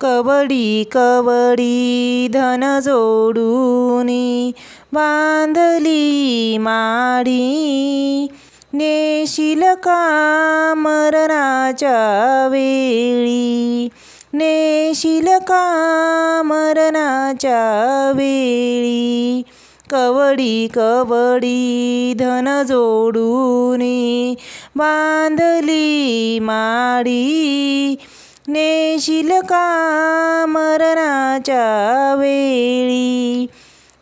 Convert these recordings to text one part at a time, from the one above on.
कवडी कवडी धन जोडूनी बांधली माडी. नेशील का मरणाच्या वेळी? नेशील का मरणाच्या वेळी? कवडी कवडी धन जोडूनी बांधली माडी. नेशील का मरणाच्या वेळी?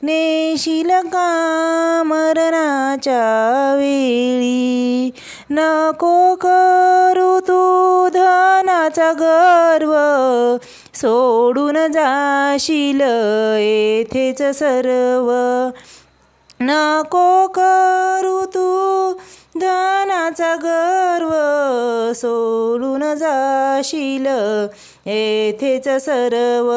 नेशील का मरणाच्या वेळी? नको करू तू धनाचा गर्व सोडून जाशील येथेच सर्व. नको करू तू धनाचा गर्व सोडून जाशील. येथेच सर्व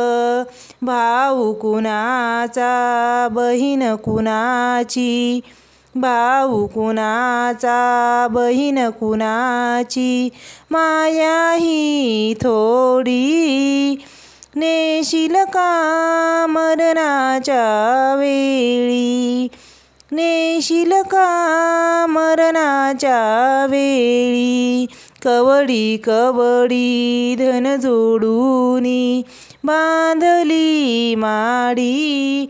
भाऊ कुणाचा बहीण कुणाची? भाऊ कुणाचा बहीण कुणाची? माया ही थोडी नेशील का मरणाच्या वेळी? नेशील का मरणाच्या वेळी? कवडी कवडी धन जोडूनी बांधली माडी.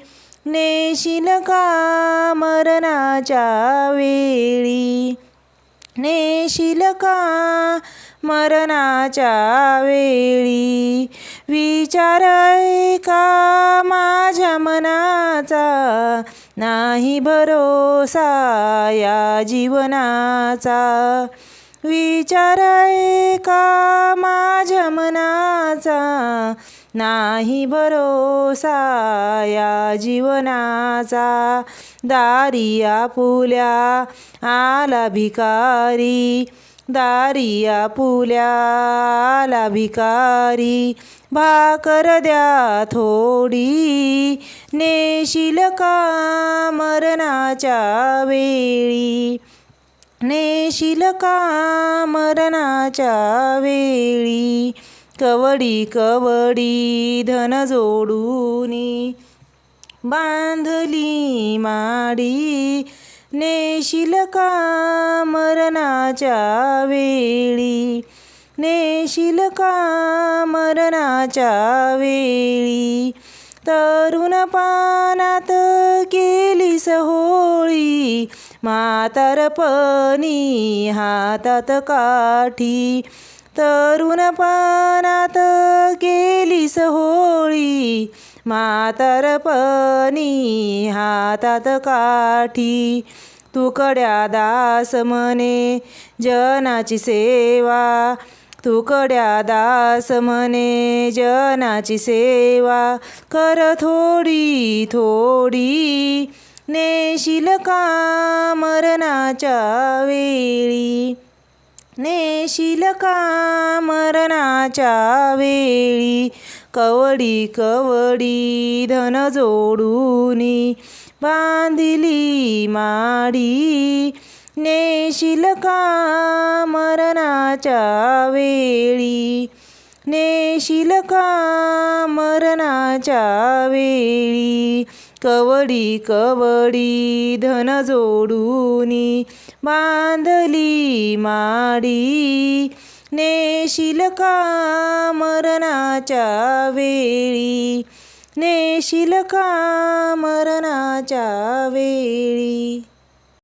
नेशील का मरणाच्या वेळी? नेशील का मरणाच्या वेळी? विचार का माझ्या मनाचा? नाही भरोसा या जीवनाचा. विचार का माझ्या मनाचा. नाही भरोसा या जीवनाचा. दारी आपुल्या आला भिकारी. दारी आपुल्याला भिकारी भाकर द्या थोडी नेशील का मरणाच्या वेळी? नेशील का मरणाच्या वेळी? कवडी कवडी धन जोडूनी बांधली माडी नेशील का मरणाच्या वेळी नेशील का मरणाच्या वेळी तरुण पानात केली होळी म्हातारपणी हातात काठी तरुण पानात केली होळी म्हातारपणी हातात काठी. तुकड्या दास म्हणे जनाची सेवा. तुकड्या दास म्हणे जनाची सेवा. कर थोडी थोडी नेशील का मरणाच्या वेळी? नेशील का मरणाच्या वेळी? कवडी कवडी धन जोडूनी बांधिली माडी नेशील का मरणाच्या वेळी नेशील का मरणाच्या वेळी कवडी कवडी धन जोडूनी बांधली माडी नेशील का मरणाच्या वेळी? नेशील का मरणाच्या वेळी?